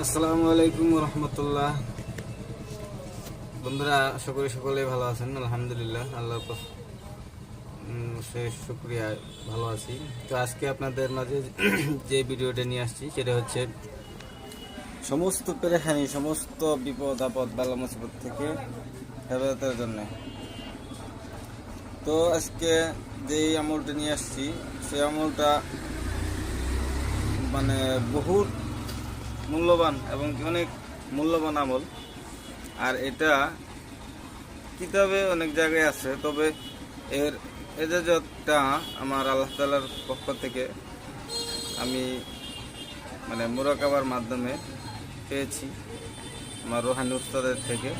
আসসালামু আলাইকুম রহমতুল্লাহ বন্ধুরা করি সকলে ভালো আছেন, আলহামদুলিল্লাহ আল্লাহ শেষ শুক্রিয়া ভালো আছি। তো আজকে আপনাদের মাঝে যে ভিডিওটা নিয়ে আসছি, সেটা হচ্ছে সমস্ত পেরেখানি সমস্ত বিপদ, আপদ, বালা মুসিবত থেকে হেফাজতের জন্য। তো আজকে যেই আমলটা নিয়ে আসছি, সেই আমলটা মানে বহুত মূল্যবান এবং অনেক মূল্যবান আমল। আর এটা কিতাবে অনেক জায়গায় আছে, তবে এর এজাজতটা আমার আল্লাহ তালার পক্ষ থেকে আমি মানে মুরাকাবার মাধ্যমে পেয়েছি, আমার রোহানি উস্তাদের থেকে।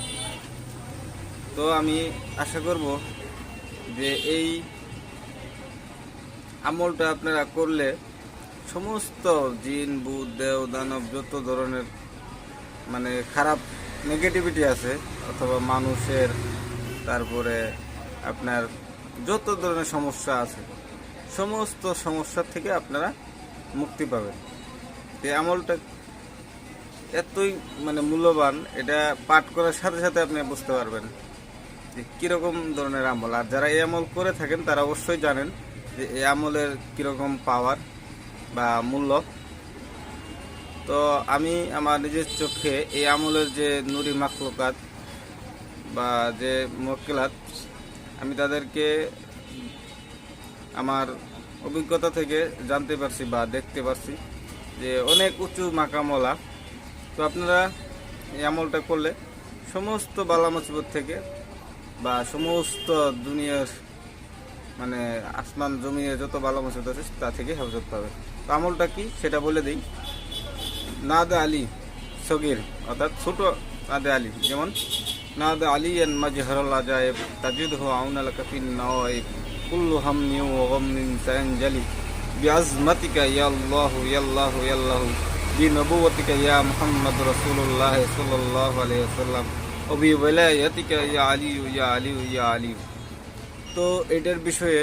তো আমি আশা করব যে এই আমলটা আপনারা করলে সমস্ত জিন, বুধ, দেও, দানব যত ধরনের মানে খারাপ নেগেটিভিটি আছে, অথবা মানুষের তারপরে আপনার যত ধরনের সমস্যা আছে, সমস্ত সমস্যা থেকে আপনারা মুক্তি পাবেন। এই আমলটা এতই মানে মূল্যবান, এটা পাঠ করার সাথে সাথে আপনি বুঝতে পারবেন যে কীরকম ধরনের আমল। আর যারা এই আমল করে থাকেন, তারা অবশ্যই জানেন যে এই আমলের কীরকম পাওয়ার বা মূল্য। তো আমি আমার নিজের চোখে এই আমলের যে নুরি মাখলুকাত বা যে মক্কেলাত আমি তাদেরকে আমার অভিজ্ঞতা থেকে জানতে পারছি বা দেখতে পারছি যে অনেক উঁচু মাকামলা তো আপনারা এই আমলটা করলে সমস্ত বালা মুসিবত থেকে বা সমস্ত দুনিয়ার মানে আসমান, জমিনে যত ভালো মসজিদ আছে, তা থেকে হেফাজত পাবে। তো আমলটা কি? সেটা বলে দিই। নাদা আলী সগির, অর্থাৎ ছোট নাদে আলী, যেমন, নাদা আলী এন মাজহরুল আজায়েব তাজিদ হো আউন আল কাফিন নওয়াইব কুল্লু হামনি ও গমনিন সায়ানজালি, বিআজমাতিকা ইয়া আল্লাহু ইয়া আল্লাহু ইয়া আল্লাহু, বিনবুওয়াতিকা ইয়া মুহাম্মদ রাসূলুল্লাহ সাল্লাল্লাহু আলাইহি ওয়াসাল্লাম, ও বিওয়ালায়াতিকা ইয়া আলী ইয়া আলী ইয়া আলী তো এটার বিষয়ে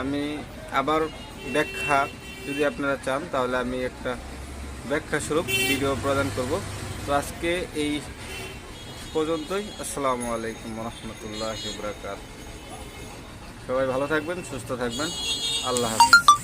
আমি আবার ব্যাখ্যা যদি আপনারা চান, তাহলে আমি একটা ব্যাখ্যা স্বরূপ ভিডিও প্রদান করব। তো আজকে এই পর্যন্তই। আসসালামু আলাইকুম রহমতুল্লাহ সবাই ভালো থাকবেন, সুস্থ থাকবেন। আল্লাহ হাফিজ।